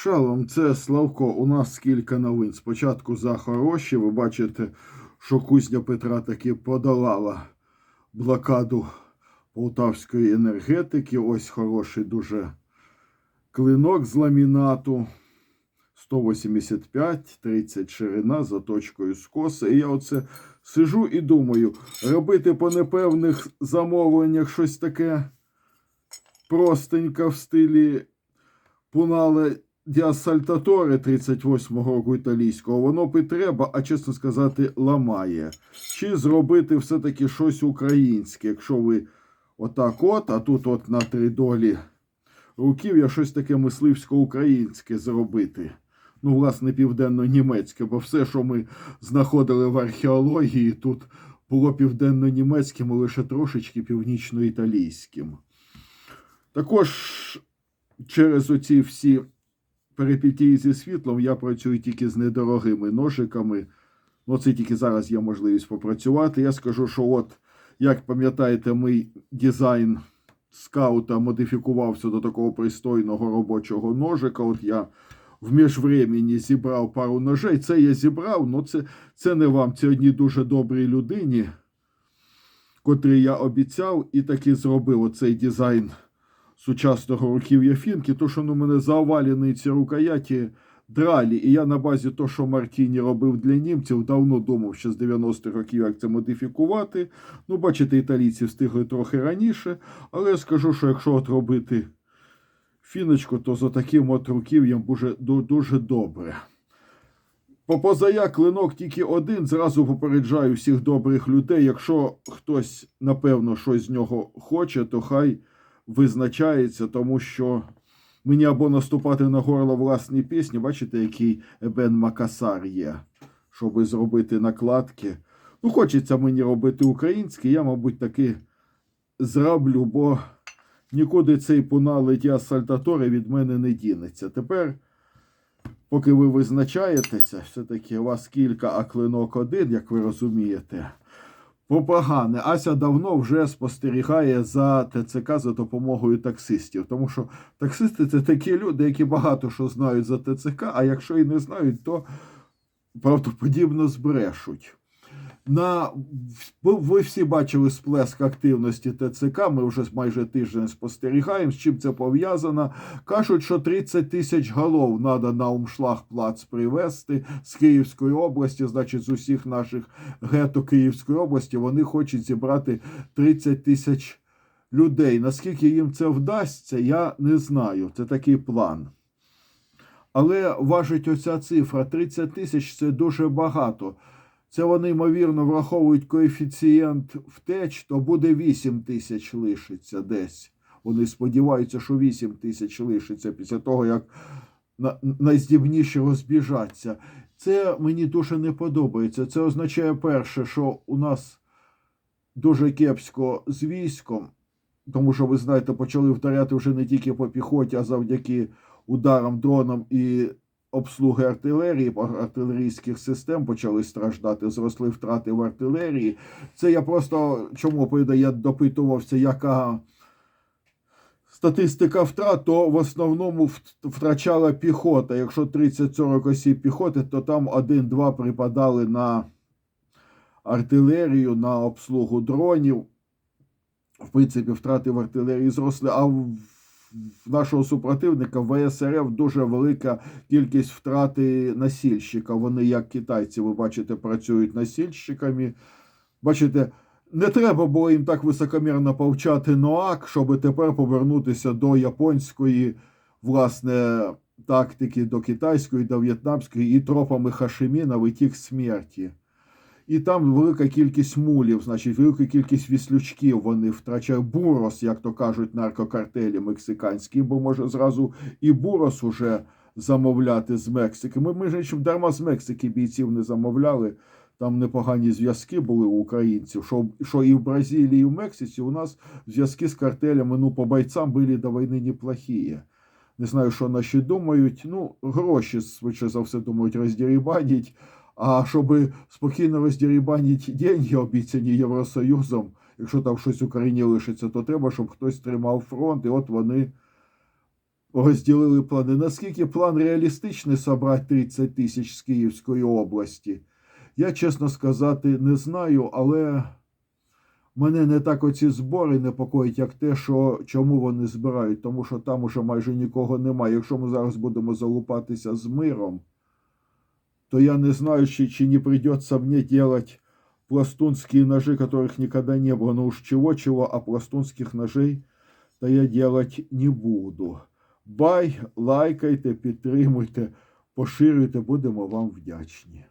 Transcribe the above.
Шалом, це Славко. У нас кілька новин. Спочатку за хороші. Ви бачите, що кузня Петра таки подолала блокаду полтавської енергетики. Ось хороший дуже клинок з ламінату. 185, 30 ширина за точкою скоса. І я оце сижу і думаю, робити по непевних замовленнях щось таке простеньке в стилі Пунале Діасальтаторе 38-го року італійського, воно треба, а чесно сказати, ламає. Чи зробити все-таки щось українське, якщо ви отак от, а тут от на три долі руків'я щось таке мисливсько-українське зробити. Ну, власне, південно-німецьке, бо все, що ми знаходили в археології, тут було південно-німецьким, і лише трошечки північно-італійським. Також через оці всі перипетії зі світлом я працюю тільки з недорогими ножиками. Ну, це тільки зараз є можливість попрацювати. Я скажу, що от, як пам'ятаєте, мій дизайн скаута модифікувався до такого пристойного робочого ножика. От я в міжвремені зібрав пару ножей. Це я зібрав, ну це, це не вам, це одній дуже добрій людині, котрий я обіцяв і таки зробив оцей дизайн сучасного руків'я фінки, то що ну, мене завалені ці рукояті дралі. І я на базі того, що Мартіні робив для німців, давно думав, що з 90-х років як це модифікувати. Ну, бачите, італійці встигли трохи раніше, але я скажу, що якщо от робити фіночку, то за таким от руків'ям дуже, дуже добре. По позая клинок тільки один. Зразу попереджаю всіх добрих людей. Якщо хтось, напевно, щось з нього хоче, то хай визначається, тому що мені або наступати на горло власні пісні, бачите, який Ебен Макасар є, щоб зробити накладки. Ну, хочеться мені робити українське, я, мабуть, таки зроблю, бо нікуди цей пунали Діасальтаторе від мене не дінеться. Тепер, поки ви визначаєтеся, все-таки у вас кілька, а клинок один, як ви розумієте. Попогане. Ася давно вже спостерігає за ТЦК за допомогою таксистів. Тому що таксисти це такі люди, які багато що знають за ТЦК, а якщо і не знають, то правдоподібно збрешуть. На, ви- всі бачили сплеск активності ТЦК. Ми вже майже тиждень спостерігаємо. З чим це пов'язано? Кажуть, що 30 тисяч голов треба на Умшлагплац привезти з Київської області, значить, з усіх наших гетто Київської області. Вони хочуть зібрати 30 тисяч людей. Наскільки їм це вдасться, я не знаю. Це такий план. Але важить оця цифра 30 тисяч це дуже багато. Це вони, ймовірно, враховують коефіцієнт втеч, то буде 8 тисяч лишиться десь. Вони сподіваються, що 8 тисяч лишиться після того, як на- найздібніші розбіжаться. Це мені дуже не подобається. Це означає перше, що у нас дуже кепсько з військом, тому що, ви знаєте, почали вдаряти вже не тільки по піхоті, а завдяки ударам дронам і обслуги артилерії, артилерійських систем почали страждати, зросли втрати в артилерії. Це я просто чому я допитувався, яка статистика втрат, то в основному втрачала піхота. Якщо 30-40 осіб піхоти, то там 1-2 припадали на артилерію, на обслугу дронів. В принципі, втрати в артилерії зросли. А в нашого супротивника в ВСРФ дуже велика кількість втрати насільщика. Вони, як китайці, ви бачите, працюють насільщиками. Бачите, не треба було їм так високомірно повчати НОАК, щоб тепер повернутися до японської, власне, тактики, до китайської, до в'єтнамської і тропами Хашиміна витік смерті. І там велика кількість мулів, значить, велика кількість віслючків вони втрачають бурос, як то кажуть, наркокартелі мексиканські, бо може зразу і бурос уже замовляти з Мексики. Ми, ми ж дарма з Мексики бійців не замовляли. Там непогані зв'язки були у українців, що, що і в Бразилії, і в Мексиці у нас зв'язки з картелями, ну, по бойцям були до війни неплохі. Не знаю, що наші думають. Ну, гроші, швидше за все, думають, роздірібанять. А щоб спокійно роздірібанити деньги, обіцяні Євросоюзом, якщо там щось в Україні лишиться, то треба, щоб хтось тримав фронт. І от вони розділили плани. Наскільки план реалістичний собрати 30 тисяч з Київської області? Я, чесно сказати, не знаю, але мене не так оці збори непокоїть, як те, що чому вони збирають, тому що там уже майже нікого немає. Якщо ми зараз будемо залупатися з миром, то я не знаю, чи, не придется мне делать пластунские ножи, которых никогда не было. Ну уж чего-чего, а пластунских ножей то я делать не буду. Бай, лайкайте, підтримуйте, поширюйте, будемо вам вдячні.